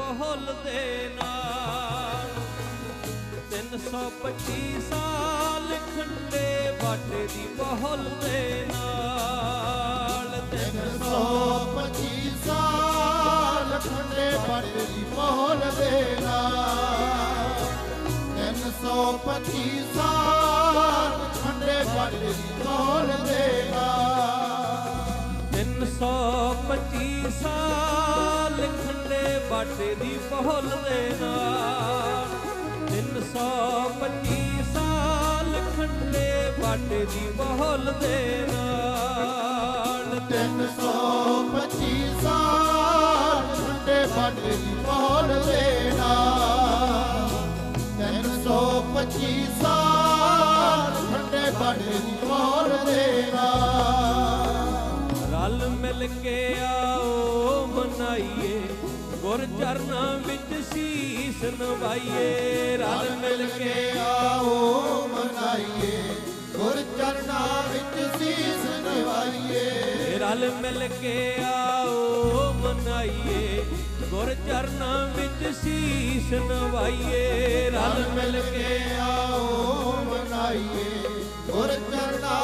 ਬਹੁਲ ਦੇ ਨਾਲ। 325 ਸਾਲ ਖੰਡੇ ਬਾਟੇ ਦੀ ਬਹੁਲ ਦੇ ਨਾਲ। 325 ਸਾਲ ਖੰਡੇ ਬੱਟ ਦੀ ਮੋਹਲ ਦੇਣਾ 325 ਸਾਲ ਖੰਡੇ ਬੱਟ ਦੀ ਮੋਹਲ ਦੇਣਾ 325 ਸਾਲ ਬਾਟੇ ਦੀ ਬਹੁਲ ਦੇ ਨਾਲ 325 ਸਾਲ ਖੰਡੇ ਬਾਟੇ ਦੀ ਬਹੁਲ ਦੇ ਨਾਲ 325 ਸਾਲ ਖੰਡੇ ਬੱਟ ਦੀ ਮੋਹਲ ਦੇਣਾ 325 ਸਾਲ ਖੰਡੇ ਬੱਟ ਦੀ ਮੋਹਲ ਦੇਣਾ ਰਲ ਮਿਲ ਕੇ ਆਓ ਮਨਾਈਏ ਗੁਰ ਚਰਨਾਂ ਵਿੱਚ ਸੀਸ ਨਵਾਈਏ, ਰਲ ਮਿਲ ਕੇ ਆਓ ਮਨਾਈਏ। ਗੁਰ ਚਰਨਾਂ ਵਿੱਚ ਸੀਸ ਨਿਵਾਈਏ। ਰਲ ਮਿਲ ਕੇ ਆਓ ਮਨਾਈਏ। ਗੁਰ ਚਰਨਾਂ ਵਿੱਚ ਸੀਸ ਨਵਾਈਏ, ਰਲ ਮਿਲ ਕੇ ਆਓ ਮਨਾਈਏ। ਗੁਰ